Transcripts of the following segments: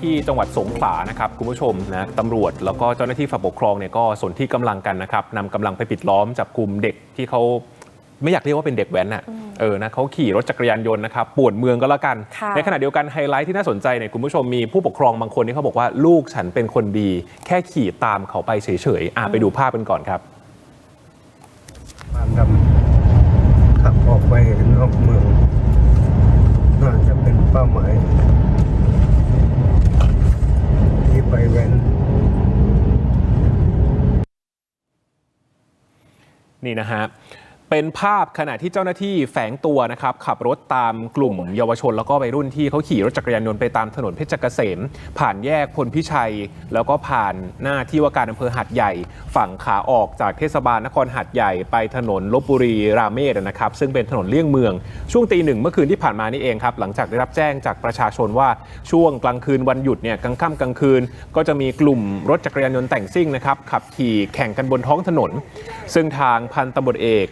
ที่จังหวัดสงขลานะครับคุณผู้ชมนะตำรวจแล้วก็เจ้าหน้าที่ฝ่ายปกครองเนี่ยก็สนที่กำลังกันนะครับนำกำลังไปปิดล้อมจับกลุ่มเด็กที่เขาไม่อยากเรียกว่าเป็นเด็กแว้นอะเออนะเขาขี่รถจักรยานยนต์นะครับป่วนเมืองก็แล้วกันค่ะในขณะเดียวกันไฮไลท์ที่น่าสนใจเนี่ยคุณผู้ชมมีผู้ปกครองบางคนที่เขาบอกว่าลูกฉันเป็นคนดี แค่ขี่ตามเขาไปเฉยๆอะไปดูภาพกันก่อนครับมาดำขับออกไปนอกเมืองน่าจะเป็นเป้าหมาย ที่ไปแว้น นี่นะฮะ เป็นภาพขณะที่เจ้าหน้าที่แฝงตัวนะครับ ขับรถตามกลุ่มเยาวชน แล้วก็วัยรุ่นที่เขาขี่รถจักรยานยนต์ไปตามถนนเพชรเกษม ผ่านแยกพลพิชัย แล้วก็ผ่านหน้าที่ว่าการอำเภอหัดใหญ่ ฝั่งขาออกจากเทศบาลนครหัดใหญ่ไปถนนลบบุรีราเมศนะครับ ซึ่งเป็นถนนเลี่ยงเมือง ช่วงตีหนึ่งเมื่อคืนที่ผ่านมานี่เองครับหลังจากได้รับแจ้งจากประชาชนว่าช่วงกลางคืนวันหยุดเนี่ยกลางค่ำกลางคืน ก็จะมีกลุ่มรถจักรยานยนต์แต่งซิ่งนะครับขับขี่แข่งกันบนท้องถนน ซึ่งทางพันตำรวจเอก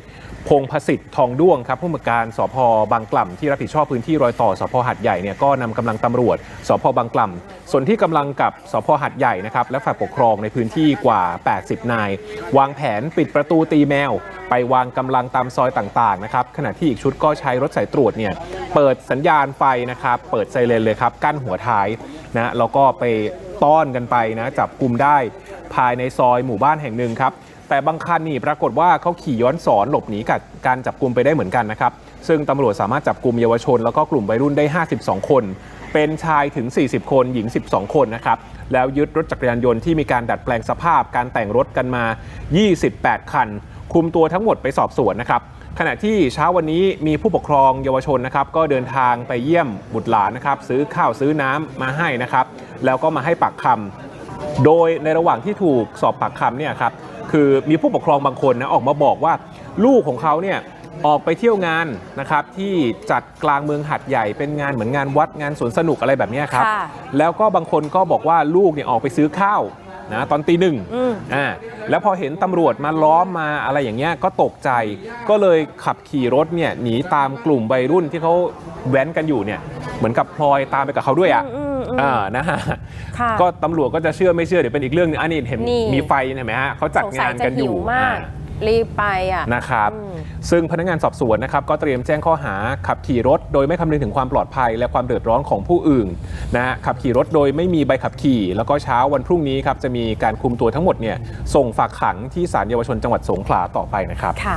พงศ์พสิทธิ์ทองด้วงครับผู้บัญชาการสพบางกล่ำที่รับผิดชอบพื้นที่รอยต่อสพหัดใหญ่เนี่ยก็นำกำลังตำรวจสพบางกล่ำส่วนที่กำลังกับสพหัดใหญ่นะครับและฝ่ายปกครองในพื้นที่กว่า 80 นาย วางแผนปิดประตูตีแมว ไปวางกำลังตามซอยต่างๆนะครับขณะที่อีกชุดก็ใช้รถสายตรวจเนี่ยเปิดสัญญาณไฟนะครับเปิดไซเรนเลยครับกั้นหัวท้ายนะแล้วก็ไปต้อนกันไปนะจับกลุ่มได้ภายในซอยหมู่บ้านแห่งหนึ่งครับ แต่บางคันนี่ปรากฏว่าเขาขี่ย้อนสอนหลบหนีกับการจับกลุ่มไปได้เหมือนกันนะครับ ซึ่งตำรวจสามารถจับกลุ่มเยาวชน แล้วก็กลุ่มวัยรุ่นได้ 52 คน เป็นชายถึง 40 คนหญิง 12 คนนะครับ แล้วยึดรถจักรยานยนต์ที่มีการดัดแปลงสภาพ การแต่งรถกันมา 28 คัน คุมตัวทั้งหมดไปสอบสวนนะครับขณะที่เช้าวันนี้มีผู้ปกครองเยาวชนนะครับ ก็เดินทางไปเยี่ยมบุตรหลานนะครับ ซื้อข้าวซื้อน้ำมาให้นะครับ แล้วก็มาให้ปากคำโดยในระหว่างที่ถูกสอบปากคำเนี่ยครับ คือมีผู้ปกครองบางคนนะออกมาบอกว่าลูกของเขาเนี่ยออกไปเที่ยวงานนะครับที่จัดกลางเมืองหัดใหญ่เป็นงานเหมือนงานวัดงานสวนสนุกอะไรแบบเนี้ยครับค่ะแล้วก็บางคนก็บอกว่าลูกเนี่ยออกไปซื้อข้าวนะตอนตีหนึ่งอืมอ่าแล้วพอเห็นตำรวจมาล้อมมาอะไรอย่างเงี้ยก็ตกใจก็เลยขับขี่รถเนี่ยหนีตามกลุ่มวัยรุ่นที่เขาแว้นกันอยู่เนี่ยเหมือนกับพลอยตามไปกับเขาด้วยอะอืม อืมอืมอ่านะฮะค่ะก็ตำรวจก็จะเชื่อไม่เชื่อเดี๋ยวเป็นอีกเรื่องหนึงอันนี้เห็นนี่ มีไฟเห็นไหมฮะเขาจัดงานกันอยู่สงสัจะหิวมากอ่ารีบไปอะ นะครับ อืม ซึ่งพนักงานสอบสวนนะครับก็เตรียมแจ้งข้อหาขับขี่รถ โดยไม่คำนึงถึงความปลอดภัย และความเดือดร้อนของผู้อื่นนะฮะขับขี่รถโดยไม่มีใบขับขี่ แล้วก็เช้าวันพรุ่งนี้ครับจะมีการคุมตัวทั้งหมดเนี่ยส่งฝากขังที่ศาลเยาวชนจังหวัดสงขลาต่อไปนะครับ ค่ะ